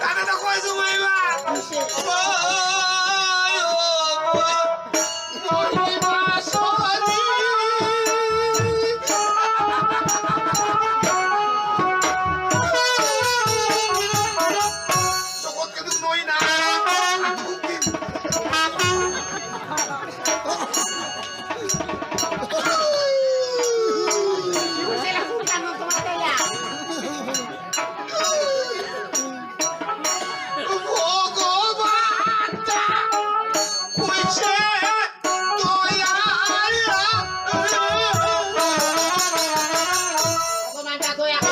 দাদা তো কয় তুমি এবার doya.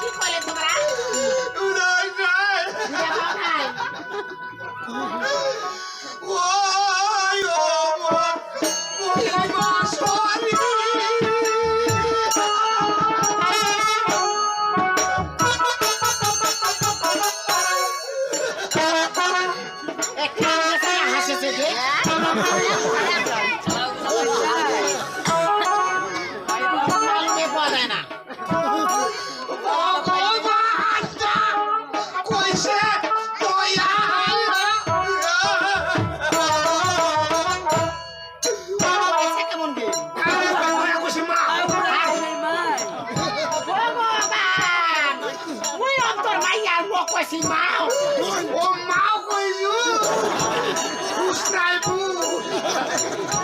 কি কইলে Posso mal? O mal mau koyu Os bu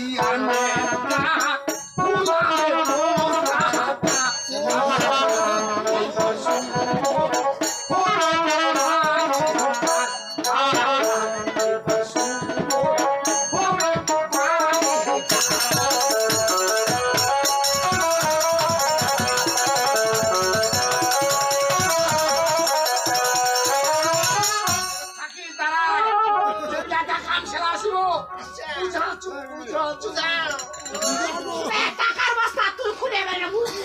Tiana. টাকার বস্তা তুই খুলে বেড়ে বুঝলি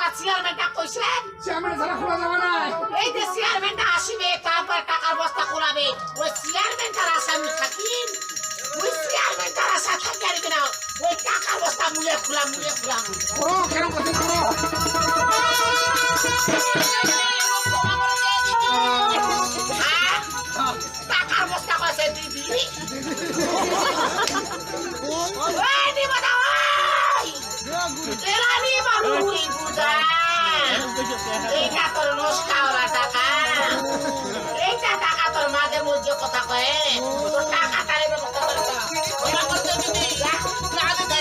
কা চেয়ারম্যানটা কইছে? চেয়ারম্যান ছাড়া খোলা যাবে না। এই যে চেয়ারম্যানটা আসিবে তারপর টাকার বস্তা খোলাবে। ওই চেয়ারম্যানটার আসামি থাকিম ওই চেয়ারম্যানটার আশা থাকি আর না ওই টাকার বস্তা মুলে খুলাম মুলে খুলাম। করো কেন কথা করো। হ্যাঁ? টাকার বস্তা কইছে দিদি। ওই দিব না ওই! এরা নিব মুড়ি বুঝা এইটা তোর নষ্টা কথা কয়ে তোর টাকা তারে ব্যবস্থা করে। ওইটা করতে দিদি না দিদি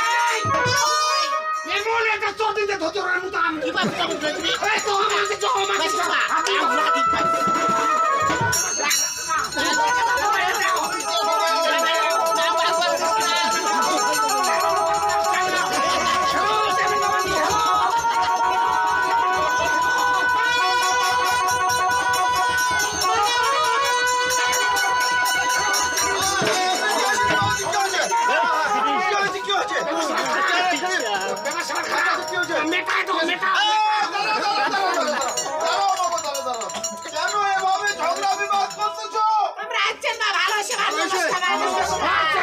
এই এমন মেটাই তো মেটা কেন এভাবে ঝগড়া বিবাদ করতেছো? আমরা আছেন না ভালো সে ভালো